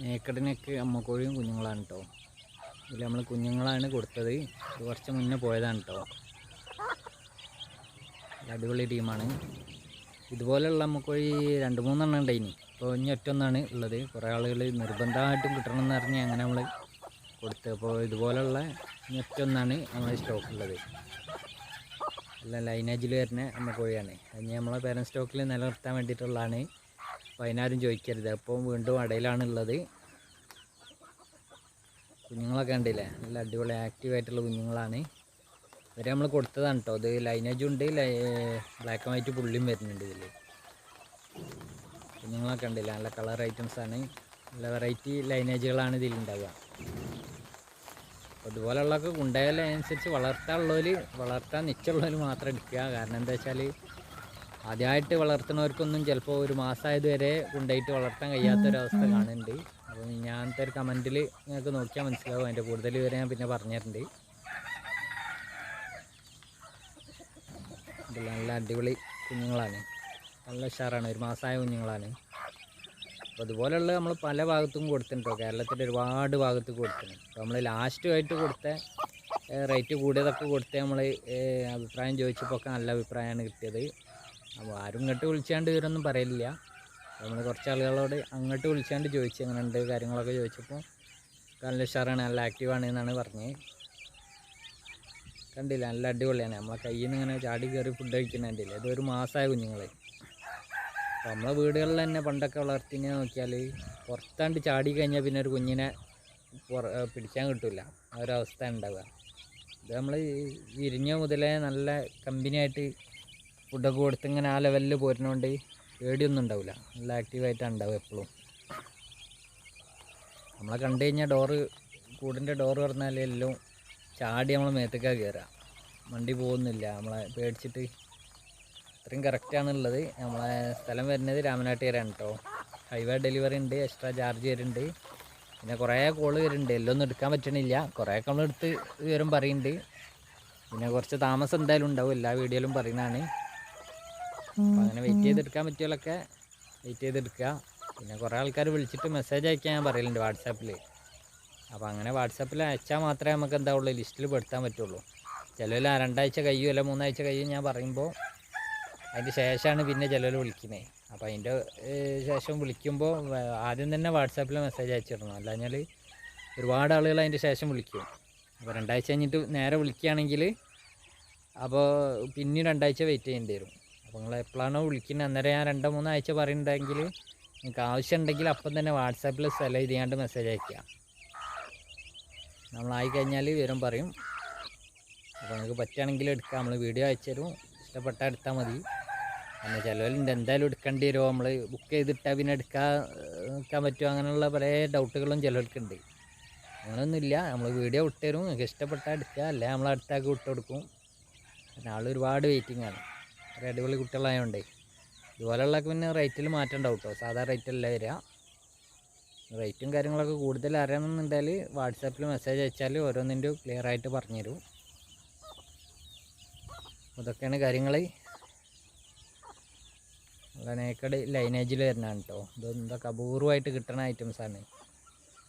നേക്കടിനൊക്കെ അമ്മക്കോഴിയും കുഞ്ഞുങ്ങളാണ് കേട്ടോ ഇതിൽ നമ്മൾ കുഞ്ഞുങ്ങളാണ് കൊടുത്തത്. കുറച്ച് മുന്നേ പോയതാണ് കേട്ടോ അടിപൊളി ടീമാണ്. ഇതുപോലെയുള്ള അമ്മക്കോഴി രണ്ട് മൂന്നെണ്ണം ഉണ്ടായിനി. ഇപ്പോൾ ഇനി ഒറ്റൊന്നാണ് ഉള്ളത്. കുറേ ആളുകൾ നിർബന്ധമായിട്ടും കിട്ടണമെന്ന് പറഞ്ഞ് അങ്ങനെ നമ്മൾ കൊടുത്ത്. അപ്പോൾ ഇതുപോലെയുള്ള ഇനി ഒറ്റൊന്നാണ് നമ്മളെ സ്റ്റോക്കുള്ളത് എല്ലാം ലൈനേജിൽ വരുന്ന അമ്മക്കോഴിയാണ്. അതിന് നമ്മളെ പേരന്റ് സ്റ്റോക്കിൽ നിലനിർത്താൻ വേണ്ടിയിട്ടുള്ളതാണ്. അതിനാരും ചോദിക്കരുത്. അപ്പോൾ വീണ്ടും അടയിലാണ് ഉള്ളത് കുഞ്ഞുങ്ങളൊക്കെ ഉണ്ടല്ലേ നല്ല അടിപൊളി ആക്റ്റീവായിട്ടുള്ള കുഞ്ഞുങ്ങളാണ്. ഇവരെ നമ്മൾ കൊടുത്തതാണ് കേട്ടോ ഇത് ലൈനേജും ഉണ്ട്. ബ്ലാക്ക് ആൻഡ് വൈറ്റ് പുള്ളിയും വരുന്നുണ്ട് ഇതിൽ കുഞ്ഞുങ്ങളൊക്കെ ഉണ്ടല്ലേ നല്ല കളർ ഐറ്റംസ് ആണ്. നല്ല വെറൈറ്റി ലൈനേജുകളാണ് ഇതിലുണ്ടാവുക. ഇതുപോലെയുള്ളതൊക്കെ ഉണ്ടായാലനുസരിച്ച് വളർത്താനുള്ളവർ വളർത്താൻ നിശ്ചയമുള്ളവർ മാത്രം എടുക്കുക. കാരണം എന്താ വെച്ചാൽ ആദ്യമായിട്ട് വളർത്തുന്നവർക്കൊന്നും ചിലപ്പോൾ ഒരു മാസമായത് വരെ കൊണ്ടുപോയിട്ട് വളർത്താൻ കഴിയാത്തൊരവസ്ഥ കാണുന്നുണ്ട്. അപ്പോൾ ഞാനത്തെ ഒരു കമന്റിൽ നിങ്ങൾക്ക് നോക്കിയാൽ മനസ്സിലാവും. അതിന്റെ കൂടുതൽ വരെ ഞാൻ പിന്നെ പറഞ്ഞിട്ടുണ്ട്. ഇതിൽ നല്ല അടിപൊളി കുഞ്ഞുങ്ങളാണ്. നല്ല ഉഷാറാണ്. ഒരു മാസമായ കുഞ്ഞുങ്ങളാണ്. അപ്പോൾ അതുപോലെയുള്ള നമ്മൾ പല ഭാഗത്തും കൊടുത്തിട്ടുണ്ടോ കേരളത്തിന്റെ ഒരുപാട് ഭാഗത്ത് കൊടുത്തിട്ടുണ്ട്. അപ്പോൾ നമ്മൾ ലാസ്റ്റുമായിട്ട് കൊടുത്ത റേറ്റ് കൂടിയതൊക്കെ കൊടുത്ത് നമ്മൾ അഭിപ്രായം ചോദിച്ചപ്പോൾ ഒക്കെ നല്ല അഭിപ്രായമാണ് കിട്ടിയത്. അപ്പോൾ ആരും ഇങ്ങോട്ട് വിളിച്ചാണ്ട് ഇവരൊന്നും പറയില്ല നമ്മൾ കുറച്ച് ആളുകളോട് അങ്ങോട്ട് വിളിച്ചാണ്ട് ചോദിച്ചു എങ്ങനെയുണ്ട് കാര്യങ്ങളൊക്കെ ചോദിച്ചപ്പോൾ നല്ല ഉഷാറാണ് നല്ല ആക്റ്റീവാണ് എന്നാണ് പറഞ്ഞത് കണ്ടില്ല നല്ല അടിപൊളിയാണ്. നമ്മളെ കയ്യിൽ നിന്ന് ഇങ്ങനെ ചാടി കയറി ഫുഡ് കഴിക്കുന്നുണ്ടില്ല ഇതൊരു മാസമായ കുഞ്ഞുങ്ങൾ അപ്പോൾ നമ്മളെ വീടുകളിൽ തന്നെ പണ്ടൊക്കെ വളർത്തിനെ നോക്കിയാൽ പുറത്താണ്ട് ചാടി കഴിഞ്ഞാൽ പിന്നെ ഒരു കുഞ്ഞിനെ പിടിക്കാൻ കിട്ടില്ല ആ ഒരു അവസ്ഥ ഉണ്ടാവുക. ഇത് നമ്മൾ വിരിഞ്ഞ മുതലേ നല്ല കമ്പനിയായിട്ട് ഫുഡൊക്കെ കൊടുത്ത് ഇങ്ങനെ ആ ലെവലിൽ പോരുന്നതുകൊണ്ട് പേടിയൊന്നും ഉണ്ടാവില്ല നല്ല ആക്റ്റീവായിട്ടാണ് ഉണ്ടാവും എപ്പോഴും നമ്മളെ കണ്ടു കഴിഞ്ഞാൽ ഡോറ് കൂടിന്റെ ഡോറ് പറഞ്ഞാൽ എല്ലാം ചാടി നമ്മളെ മേത്തേക്കാണ് കയറുക വണ്ടി പോകുന്നില്ല. നമ്മളെ പേടിച്ചിട്ട് അത്രയും കറക്റ്റാണുള്ളത് നമ്മളെ സ്ഥലം വരുന്നത് രാമനാട്ടുകരയാണ് കേട്ടോ ഹൈവേ ഡെലിവറി ഉണ്ട് എക്സ്ട്രാ ചാർജ് വരുന്നുണ്ട്. പിന്നെ കുറേ കോൾ വരുന്നുണ്ട്. എല്ലാം ഒന്നും എടുക്കാൻ പറ്റണില്ല. കുറേയൊക്കെ നമ്മളെടുത്ത് വിവരം പറയുന്നുണ്ട്. പിന്നെ കുറച്ച് താമസം എന്തായാലും ഉണ്ടാവും. എല്ലാ വീഡിയോയിലും പറയുന്നതാണ്. അപ്പോൾ അങ്ങനെ വെയിറ്റ് ചെയ്തെടുക്കാൻ പറ്റിയാലൊക്കെ വെയിറ്റ് ചെയ്തെടുക്കുക. പിന്നെ കുറേ ആൾക്കാർ വിളിച്ചിട്ട് മെസ്സേജ് അയക്കാൻ ഞാൻ പറയലുണ്ട് വാട്സാപ്പിൽ അപ്പോൾ അങ്ങനെ വാട്സാപ്പിൽ അയച്ചാൽ മാത്രമേ നമുക്ക് എന്താ ഉള്ളൂ ലിസ്റ്റിൽ പെടുത്താൻ പറ്റുള്ളൂ. ചിലവിൽ രണ്ടാഴ്ച കഴിയും അല്ല മൂന്നാഴ്ച കഴിയും ഞാൻ പറയുമ്പോൾ അതിന്റെ ശേഷമാണ് പിന്നെ ചിലവിൽ വിളിക്കുന്നത് അപ്പോൾ അതിന്റെ ശേഷം വിളിക്കുമ്പോൾ ആദ്യം തന്നെ വാട്സാപ്പിൽ മെസ്സേജ് അയച്ചിടണം. കഴിഞ്ഞാൽ ഒരുപാട് ആളുകൾ അതിന്റെ ശേഷം വിളിക്കും. അപ്പോൾ രണ്ടാഴ്ച കഴിഞ്ഞിട്ട് നേരെ വിളിക്കുകയാണെങ്കിൽ അപ്പോൾ പിന്നെ രണ്ടാഴ്ച വെയിറ്റ് ചെയ്യേണ്ടി വരും. അപ്പോൾ നിങ്ങൾ എപ്പോഴാണോ വിളിക്കുന്നത് അന്നേരം ഞാൻ രണ്ടോ മൂന്നോ ആഴ്ച പറയുന്നുണ്ടെങ്കിൽ നിങ്ങൾക്ക് ആവശ്യമുണ്ടെങ്കിൽ അപ്പം തന്നെ വാട്സാപ്പിൽ സെലക്ട് ചെയ്യാണ്ട് മെസ്സേജ് അയക്കുക നമ്മളായി കഴിഞ്ഞാൽ വിവരം പറയും. അപ്പോൾ നിങ്ങൾക്ക് പറ്റുകയാണെങ്കിൽ എടുക്കാം. നമ്മൾ വീഡിയോ അയച്ചു തരും. ഇഷ്ടപ്പെട്ടാൽ എടുത്താൽ മതി. പിന്നെ ചിലവരുണ്ട് എന്തായാലും എടുക്കേണ്ടി വരുമോ നമ്മൾ ബുക്ക് ചെയ്തിട്ടാൽ പിന്നെ എടുക്കാൻ നിൽക്കാൻ പറ്റുമോ? അങ്ങനെയുള്ള പല ഡൗട്ടുകളും ചിലവർക്കുണ്ട് അങ്ങനെയൊന്നുമില്ല നമ്മൾ വീഡിയോ വിട്ടുതരും നിങ്ങൾക്ക് ഇഷ്ടപ്പെട്ടാൽ എടുക്കുക. അല്ലെ? നമ്മൾ അടുത്താക്കി വിട്ടു കൊടുക്കും. പിന്നെ ആൾ ഒരുപാട് വെയിറ്റിംഗ് ആണ്. ഒരു അടിപൊളി കുട്ടികളായതുകൊണ്ടേ ഇതുപോലെയുള്ള പിന്നെ റേറ്റിൽ മാറ്റം ഉണ്ടാവും കേട്ടോ സാധാ റേറ്റല്ല വരിക. റേറ്റും കാര്യങ്ങളൊക്കെ കൂടുതൽ അറിയണമെന്നുണ്ടെങ്കിൽ വാട്സാപ്പിൽ മെസ്സേജ് അയച്ചാൽ ഓരോന്നിന്റെ ക്ലിയർ ആയിട്ട് പറഞ്ഞുതരും ഇതൊക്കെയാണ് കാര്യങ്ങൾ. നല്ല ലൈനേജിൽ വരുന്നതാണ് കേട്ടോ ഇത് എന്തൊക്കെ അപൂർവമായിട്ട് കിട്ടുന്ന ഐറ്റംസാണ്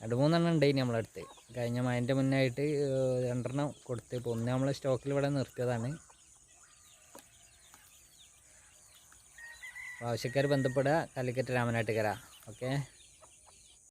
രണ്ട് മൂന്നെണ്ണം ഉണ്ടായിന് നമ്മളടുത്ത് കഴിഞ്ഞ മഴന്റെ മുന്നായിട്ട് ആയിട്ട് രണ്ടെണ്ണം കൊടുത്ത്. ഇപ്പോൾ ഒന്ന് നമ്മൾ സ്റ്റോക്കിൽ ഇവിടെ നിർത്തിയതാണ്. ആവശ്യക്കാർ ബന്ധപ്പെടുക കാലിക്കറ്റ് രാമനാട്ടുകര. ഓക്കെ?